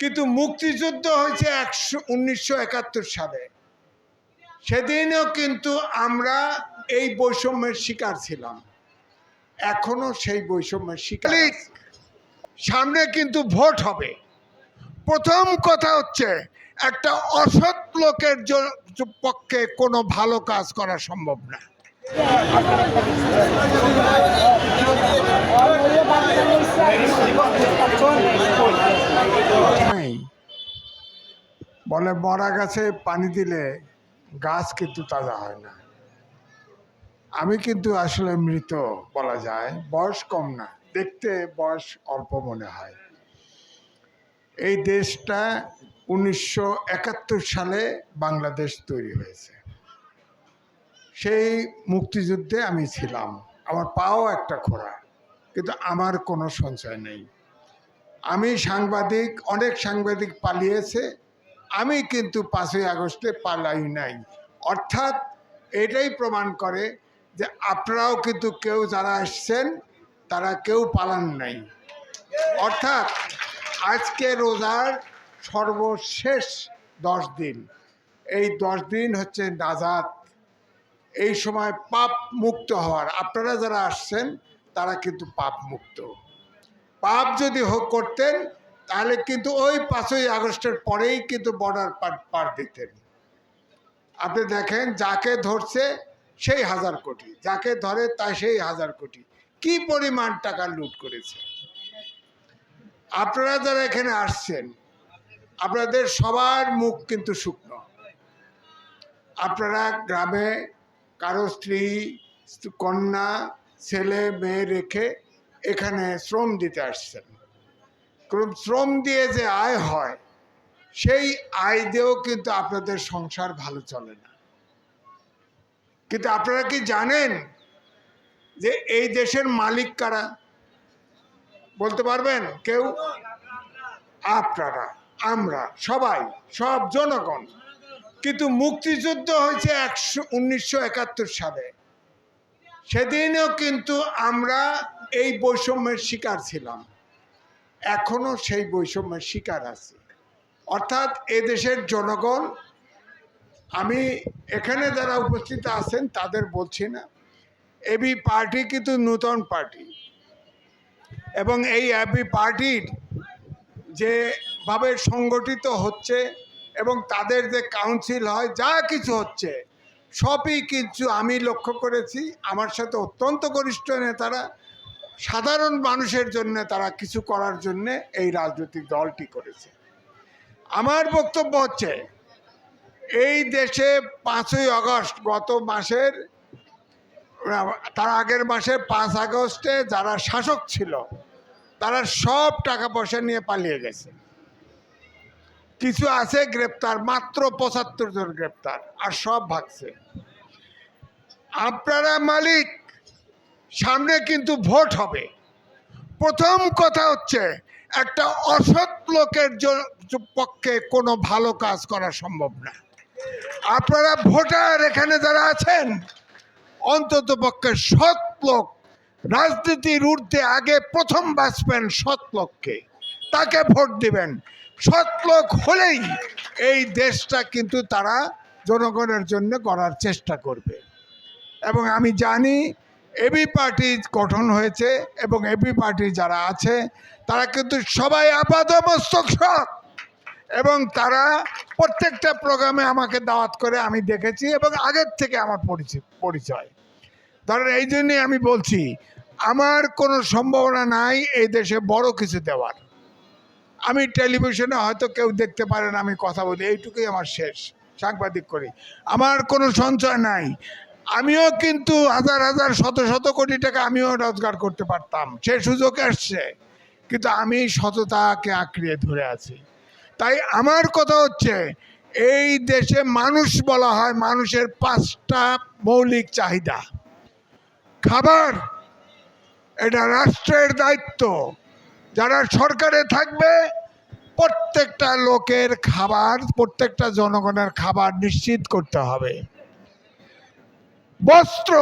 কিন্তু মুক্তিযুদ্ধ হয়েছে একশো উনিশশো একাত্তর সালে। সেদিনও কিন্তু আমরা এই বৈষম্যের শিকার ছিলাম। এখনও সেই বৈষম্যের শিকার সামনে কিন্তু ভোট হবে। প্রথম কথা হচ্ছে একটা অসৎ লোকের পক্ষে কোনো ভালো কাজ করা সম্ভব না। বলে, মরা গাছে পানি দিলে গাছ কিন্তু তাজা হয় না। আমি কিন্তু আসলে মৃত বলা যায়, বয়স কম না, দেখতে বয়স অল্প মনে হয়। এই দেশটা উনিশশো একাত্তর সালে বাংলাদেশ তৈরি হয়েছে। সেই মুক্তিযুদ্ধে আমি ছিলাম, আমার পাও একটা খোরা কিন্তু আমার কোনো সঞ্চয় নেই। আমি সাংবাদিক, অনেক সাংবাদিক পালিয়েছে আমি কিন্তু পাঁচই আগস্টে পালাই নাই। অর্থাৎ এটাই প্রমাণ করে যে আপনারাও কিন্তু কেউ যারা আসছেন তারা কেউ পালান নাই। অর্থাৎ আজকে রোজার সর্বশেষ দশ দিন। এই দশ দিন হচ্ছে নাজাত। এই সময় পাপ মুক্ত হওয়ার। আপনারা যারা আসছেন, তারা কিন্তু পাপ মুক্ত। পাপ যদি হোক করতেন তাহলে কিন্তু ওই পাঁচই আগস্টের পরেই কিন্তু বর্ডার পার পার দিতেন আপনি দেখেন, যাকে ধরছে সেই হাজার কোটি, যাকে ধরে তা সেই হাজার কোটি। কি পরিমাণ টাকা লুট করেছে? আপনারা যারা এখানে আসছেন, আপনাদের সবার মুখ কিন্তু শুকনো। আপনারা গ্রামে কারও স্ত্রী, কন্যা, ছেলে, মেয়ে রেখে এখানে শ্রম দিতে আসছেন। শ্রম দিয়ে যে আয় হয়, সেই আয় দিয়েও কিন্তু আপনাদের সংসার ভালো চলে না। কিন্তু আপনারা কি জানেন যে এই দেশের মালিক কারা? বলতে পারবেন কেউ? আপনারা, আমরা, সবাই, সব জনগণ। কিন্তু মুক্তিযুদ্ধ হয়েছে একশো, উনিশশো একাত্তর সালে। সেদিনও কিন্তু আমরা এই বৈষম্যের শিকার ছিলাম। এখনও সেই বৈষম্যের শিকার আছি। অর্থাৎ এদেশের জনগণ, আমি এখানে যারা উপস্থিত আছেন তাদের বলছি না, এবি পার্টি কিন্তু নূতন পার্টি। এবং এই এবি পার্টির যেভাবে সংগঠিত হচ্ছে এবং তাদের যে কাউন্সিল হয়, যা কিছু হচ্ছে, সবই কিছু আমি লক্ষ্য করেছি। আমার সাথে অত্যন্ত ঘনিষ্ঠ নেতারা সাধারণ মানুষের জন্য তারা কিছু করার জন্য এই রাজনৈতিক দলটি করেছে। আমার বক্তব্য হচ্ছে, এই দেশে পাঁচই আগস্ট গত মাসের, তার আগের মাসে পাঁচ আগস্টে যারা শাসক ছিল, তারা সব টাকা পয়সা নিয়ে পালিয়ে গেছে। কিছু আছে গ্রেপ্তার, মাত্র পঁচাত্তর জন গ্রেপ্তার, আর সব ভাগছে। আপনারা মালিক সামনে কিন্তু ভোট হবে। প্রথম কথা হচ্ছে, একটা অসৎ লোকের পক্ষে কোনো ভালো কাজ করা সম্ভব না। আপনারা ভোটার এখানে যারা আছেন, অন্তত পক্ষে সৎ লোক, রাজনীতির ঊর্ধ্বে আগে প্রথম বাঁচবেন সৎ লোককে। তাকে ভোট দিবেন। সৎ লোক হলেই এই দেশটা কিন্তু তারা জনগণের জন্য করার চেষ্টা করবে। এবং আমি জানি এবি পার্টি গঠন হয়েছে এবং এবি পার্টি যারা আছে, তারা কিন্তু সবাই আপাদমস্তক সৎ। এবং তারা প্রত্যেকটা প্রোগ্রামে আমাকে দাওয়াত করে আমি দেখেছি এবং আগের থেকে আমার পরিচয় পরিচয়। ধরেন এই জন্যই আমি বলছি, আমার কোনো সম্ভাবনা নাই এই দেশে বড় কিছু দেওয়ার। আমি টেলিভিশনে হয়তো কেউ দেখতে পারেন আমি কথা বলি, এইটুকুই আমার শেষ, সাংবাদিক করি। আমার কোনো সঞ্চয় নাই। আমিও কিন্তু হাজার হাজার, শত শত কোটি টাকা আমিও রোজগার করতে পারতাম। সে সুযোগ আসছে। কিন্তু আমি সততাকে আঁকড়িয়ে ধরে আছি। তাই আমার কথা হচ্ছে, এই দেশে মানুষ বলা হয় মানুষের পাঁচটা মৌলিক চাহিদা। খাবার, এটা রাষ্ট্রের দায়িত্ব। যারা সরকারে থাকবে, প্রত্যেকটা লোকের খাবার, প্রত্যেকটা জনগণের খাবার নিশ্চিত করতে হবে। বস্ত্র,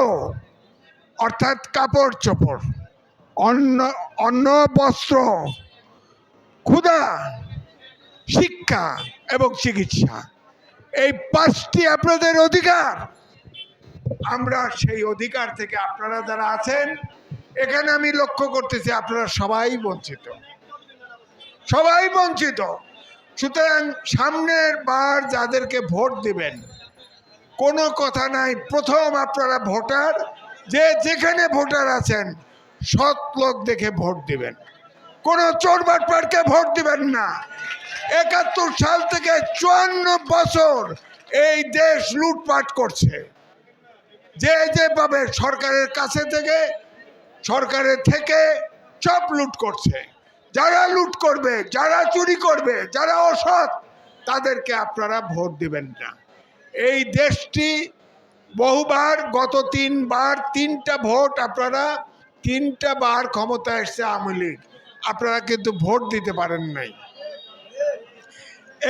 অর্থাৎ কাপড় চোপড়, অন্ন অন্ন, বস্ত্র, ক্ষুধা, শিক্ষা এবং চিকিৎসা। এই পাঁচটি আপনাদের অধিকার। আমরা সেই অধিকার থেকে আপনারা যারা আছেন, এখানে আমি লক্ষ্য করতেছি আপনারা সবাই বঞ্চিত। সবাই বঞ্চিত। সুতরাং সামনের বার যাদেরকে ভোট দিবেন কোনো কথা নাই। প্রথম আপনারা ভোটার, যে যেখানে ভোটার আছেন, সৎ লোক দেখে ভোট দিবেন। কোনো চোর বাটপাটকে ভোট দিবেন না। একাত্তর সাল থেকে চুয়ান্ন বছর এই দেশ লুটপাট করছে। যে যেভাবে সরকারের কাছে থেকে, সরকারের থেকে সব লুট করছে। যারা লুট করবে, যারা চুরি করবে, যারা অসৎ, তাদেরকে আপনারা ভোট দিবেন না। এই দেশটি বহুবার, গত তিনবার, তিনটা ভোট আপনারা তিনটা বার ক্ষমতা এসছে আওয়ামী লীগ। আপনারা কিন্তু ভোট দিতে পারেন নাই।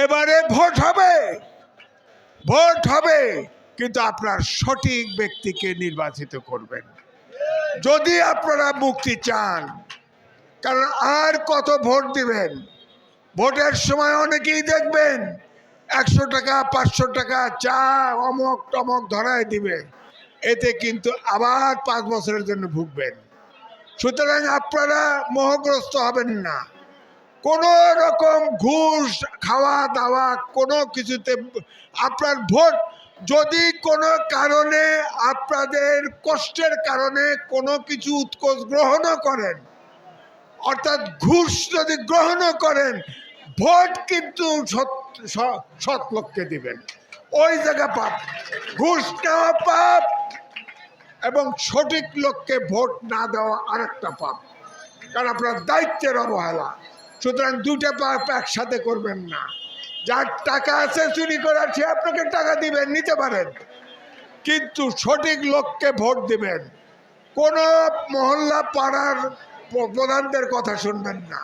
এবারে ভোট হবে। ভোট হবে, কিন্তু আপনার সঠিক ব্যক্তিকে নির্বাচিত করবেন। যদি আপনারা মুক্তি চান, কারণ আর কত ভোট দিবেন? ভোটের সময় অনেকেই দেখবেন একশো টাকা, পাঁচশো টাকা, চা অমক টমক ধরায় দিবে। এতে কিন্তু আবার পাঁচ বছরের জন্য ভুগবেন। সুতরাং আপনারা মোহগ্রস্ত হবেন না। কোনো রকম ঘুষ, খাওয়া দাওয়া, কোনো কিছুতে আপনার ভোট যদি কোনো কারণে, আপনাদের কষ্টের কারণে কোনো কিছু উৎকোচ গ্রহণও করেন, অর্থাৎ ঘুষ যদি গ্রহণও করেন, ভোট কিন্তু সৎ- স- সৎ লোককে দিবেন। ওই জায়গা পাপ, ঘুষ নেওয়া পাপ এবং সঠিক লোককে ভোট না দেওয়া আরেকটা পাপ। কারণ আপনার দায়িত্বের অবহেলা। সুতরাং দুটা পাপ একসাথে করবেন না। যার টাকা আছে চুরি করার, সে আপনাকে টাকা দিবেন, নিতে পারেন। কিন্তু সঠিক লোককে ভোট দিবেন। কোন মহল্লা পাড়ার প্রধানদের কথা শুনবেন না।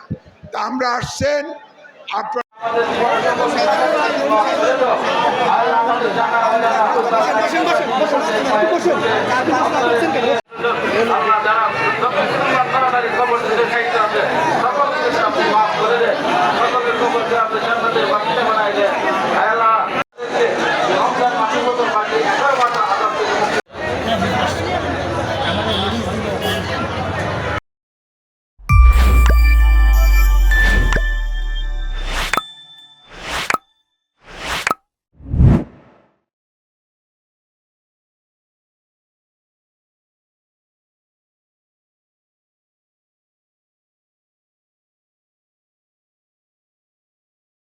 তা আমরা আসছেন, আপনার সকলকে আপনি মাফ করে দেন সকলের খবর দিয়ে আপনি